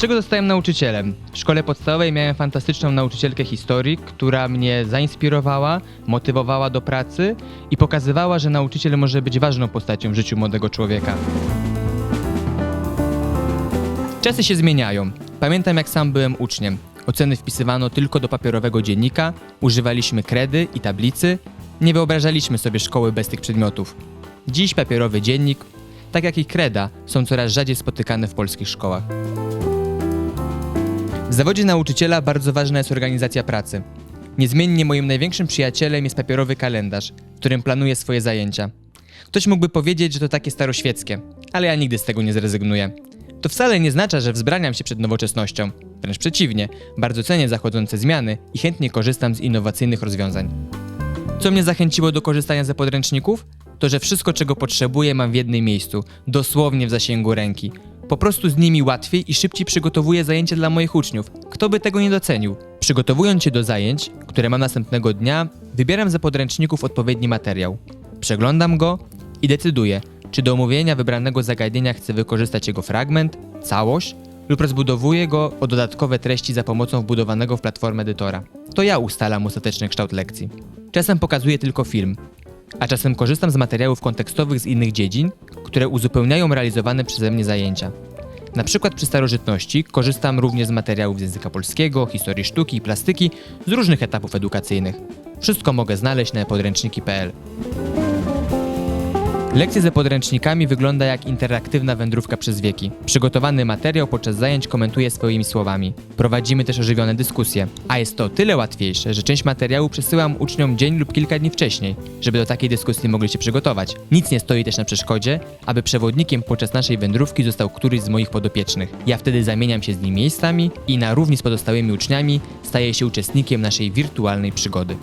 Dlaczego zostałem nauczycielem? W szkole podstawowej miałem fantastyczną nauczycielkę historii, która mnie zainspirowała, motywowała do pracy i pokazywała, że nauczyciel może być ważną postacią w życiu młodego człowieka. Czasy się zmieniają. Pamiętam jak sam byłem uczniem. Oceny wpisywano tylko do papierowego dziennika, używaliśmy kredy i tablicy, nie wyobrażaliśmy sobie szkoły bez tych przedmiotów. Dziś papierowy dziennik, tak jak i kreda, są coraz rzadziej spotykane w polskich szkołach. W zawodzie nauczyciela bardzo ważna jest organizacja pracy. Niezmiennie moim największym przyjacielem jest papierowy kalendarz, w którym planuję swoje zajęcia. Ktoś mógłby powiedzieć, że to takie staroświeckie, ale ja nigdy z tego nie zrezygnuję. To wcale nie oznacza, że wzbraniam się przed nowoczesnością. Wręcz przeciwnie, bardzo cenię zachodzące zmiany i chętnie korzystam z innowacyjnych rozwiązań. Co mnie zachęciło do korzystania ze podręczników? To, że wszystko, czego potrzebuję, mam w jednym miejscu, dosłownie w zasięgu ręki. Po prostu z nimi łatwiej i szybciej przygotowuję zajęcia dla moich uczniów. Kto by tego nie docenił? Przygotowując się do zajęć, które mam następnego dnia, wybieram za podręczników odpowiedni materiał. Przeglądam go i decyduję, czy do omówienia wybranego zagadnienia chcę wykorzystać jego fragment, całość lub rozbudowuję go o dodatkowe treści za pomocą wbudowanego w platformę edytora. To ja ustalam ostateczny kształt lekcji. Czasem pokazuję tylko film, a czasem korzystam z materiałów kontekstowych z innych dziedzin, które uzupełniają realizowane przeze mnie zajęcia. Na przykład przy starożytności korzystam również z materiałów z języka polskiego, historii sztuki i plastyki z różnych etapów edukacyjnych. Wszystko mogę znaleźć na podręczniki.pl. Lekcja ze podręcznikami wygląda jak interaktywna wędrówka przez wieki. Przygotowany materiał podczas zajęć komentuję swoimi słowami. Prowadzimy też ożywione dyskusje. A jest to tyle łatwiejsze, że część materiału przesyłam uczniom dzień lub kilka dni wcześniej, żeby do takiej dyskusji mogli się przygotować. Nic nie stoi też na przeszkodzie, aby przewodnikiem podczas naszej wędrówki został któryś z moich podopiecznych. Ja wtedy zamieniam się z nim miejscami i na równi z pozostałymi uczniami staję się uczestnikiem naszej wirtualnej przygody.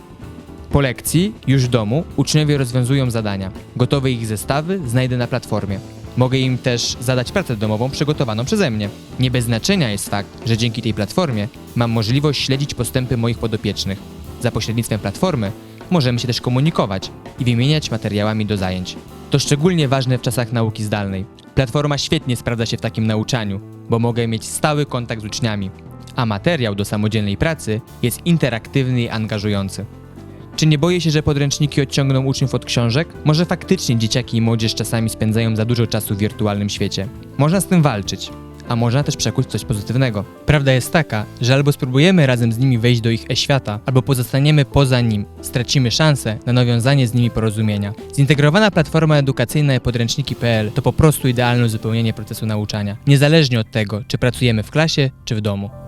Po lekcji, już w domu, uczniowie rozwiązują zadania. Gotowe ich zestawy znajdę na platformie. Mogę im też zadać pracę domową przygotowaną przeze mnie. Nie bez znaczenia jest fakt, że dzięki tej platformie mam możliwość śledzić postępy moich podopiecznych. Za pośrednictwem platformy możemy się też komunikować i wymieniać materiałami do zajęć. To szczególnie ważne w czasach nauki zdalnej. Platforma świetnie sprawdza się w takim nauczaniu, bo mogę mieć stały kontakt z uczniami, a materiał do samodzielnej pracy jest interaktywny i angażujący. Czy nie boję się, że podręczniki odciągną uczniów od książek? Może faktycznie dzieciaki i młodzież czasami spędzają za dużo czasu w wirtualnym świecie. Można z tym walczyć, a można też przekuć coś pozytywnego. Prawda jest taka, że albo spróbujemy razem z nimi wejść do ich e-świata, albo pozostaniemy poza nim, stracimy szansę na nawiązanie z nimi porozumienia. Zintegrowana platforma edukacyjna e-podręczniki.pl to po prostu idealne uzupełnienie procesu nauczania, niezależnie od tego, czy pracujemy w klasie, czy w domu.